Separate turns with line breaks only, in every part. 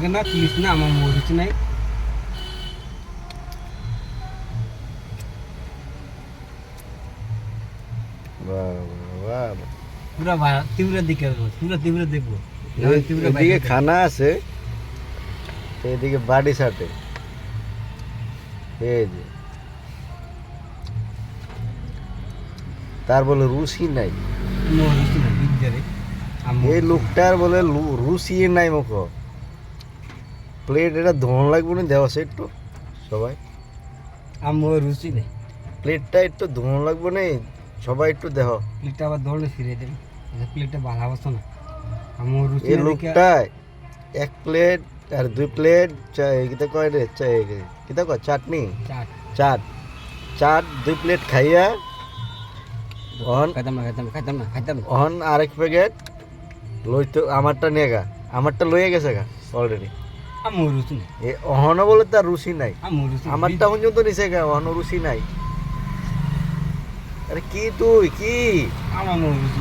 লাগে না তুলিস না আমার মোর রুচি নাই।
বাহ, বাহ, বাহ।
পুরা ভা- দিকে পুরো তীব্র দেখব।
এদিকে খানা আছে এদিকে বাড়ি সাথে এই যে। তার বলে রুচি নাই। এই লোকটার বলে রুচি নাই মুখ। প্লেট এটা ধোন লাগবে না দেওয়া সে একটু সবাই।
আমার রুচি নেই।
প্লেটটা একটু ধোন লাগবে না সবাই একটু দেহ
প্লেটটা আবার দৌড়ে ফিরে দেবে। প্লেটটা ভালো অবস্থা না। আমার রুচি
এই লোকটা এক প্লেট আর দুই প্লেট কিতা কয় রে চা- কিতা কয় চাটনি?
চাট।
চাট। দুই প্লেট খাইয়া অন
খাইতাম না খাইতাম না খাইতাম না খাইতাম না।
অন আরেক প্যাকেট লইতো আমারটা নিয়ে গা। আমারটা লইয়ে গেছে গা অলরেডি
আমার রুচি নেই।
এ বলে তার রুচি নাই।
আমার
পর্যন্ত নিচে গা অহনো রুচি নাই। আরে কি তুই কি?
আমার রুচি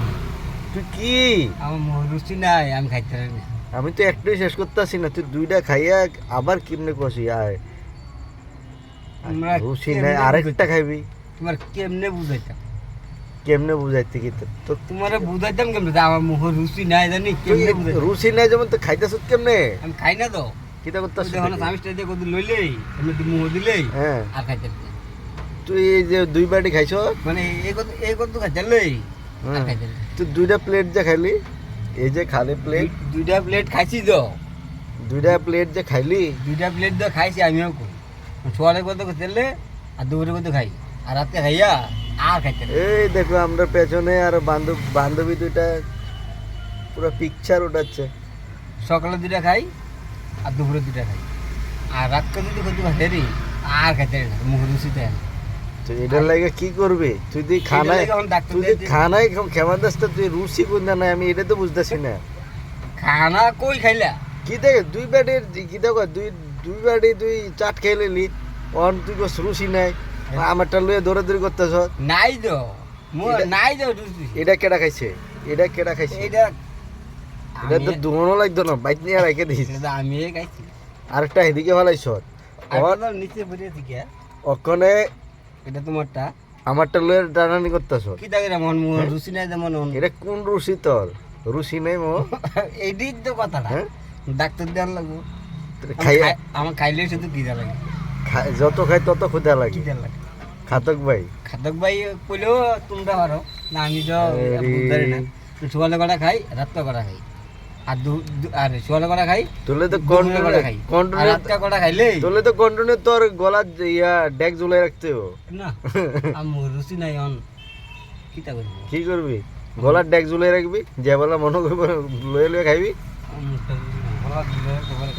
তুই কি?
আমার রুচি নাই আমি খাইতে পারি না।
আমি তো একটাই শেষ করতেছি না তুই দুইটা খাইয়া আবার কেমনে কষি? আয়। রুচি নাই আরেকটা? খাইবি।
তোমার কেমনে বুঝাইতাম?
কেমনে বুঝাইতে কি তো- তো
তোমার বুঝাইতাম কেমনে আমার মুখের রুচি নাই জানি কেমনে
রুচি নাই যেমন তো খাইতেছ কেমনে?
আমি খাই না তো।
কিতা
তুই
করতেছ
যখন স্বামীটা দিয়ে কত লইলেই এমনি তুই মুখ দিলেই।
হ্যাঁ।
আর খাইতে
তুই এই যে দুই বাটি খাইছ?
মানে এই কত এই কত খাইতে লই আর
হ্যাঁ।
খাইতে
তুই দুইটা প্লেট যে খাইলি এই যে খালি প্লেট
দুইটা প্লেট খাইছি তো।
দুইটা প্লেট যে খাইলি?
দুইটা প্লেট তো খাইছি আমিও কই সকালে কত তেলে আর দুপুরে কত খাই। আর রাতে খাইয়া আর খাইতে
এই দেখো আমরা পেছনে আর বান্ধব বান্ধবী দুইটা পুরো পিকচার উঠাচ্ছে।
সকালে দুইটা খাই আর দুপুরে দুইটা খাই। আর রাতকে যদি কত হেরি আর খাইতে মুখ রুচি দেয় না।
এটার লাগে কি করবি? তুই তুই খানায় তুই
দিয়ে-
খানায় খেমা দাস তুই রুচি আমি এটা তো বুঝতেছি না।
খানা কই খাইলা?
কি দেখ দুই বাটির কি দেখো দুই দুই বাটি তুই চাট খেয়ে নিলি অন তুই কস রুচি নাই আমারটা লয়ে দৌড়াদৌড়ি করতেছ।
নাই তো নাই তো
এটা কেডা খাইছে? এটা কেডা খাইছে?
এটা
এটা তো দুমনও লাগতো না বাইক নিয়ে রেখে দিস।
আমি খাইছি
আরেকটা এদিকে ভালাইছ
আর নিচে পড়ে থেকে
ওখানে
এটা তোমারটা?
আমারটা লয়ে টানানি করতেছ।
কি থাকে মন মোর রুচি নাই যেমন মন
এটা কোন রুচি তোর? রুচি নাই মো।
এইটাই তো কথাটা।
হ্যাঁ?
ডাক্তার দেওয়ার লাগবো। খাই- আমার খাইলে শুধু কিদা লাগে।
যত খাই তত ক্ষুদা লাগে।
কিদা লাগে।
খাতক ভাই।
খাতক ভাই কইলেও তোমরা পারো। না আমি তো। বুঝতে না। সকালে কটা খাই রাত্রে কটা খাই? আর আর সকালে কটা খাই?
তোলে তো
কন্ট্রোলে খাই?
কন্ট্রোলে
আটকা কটা খাইলে?
তোলে তো কন্ট্রোলে তোর গলা ইয়া ডেক ঝুলাই রাখতে।
না আমার রুচি নাই অন। কিতা করব?
কি করবি? গলার ডেক ঝুলাই রাখবি যে বলা মনে করবি লয়ে লয়ে খাইবি।
গলা ঝুলাই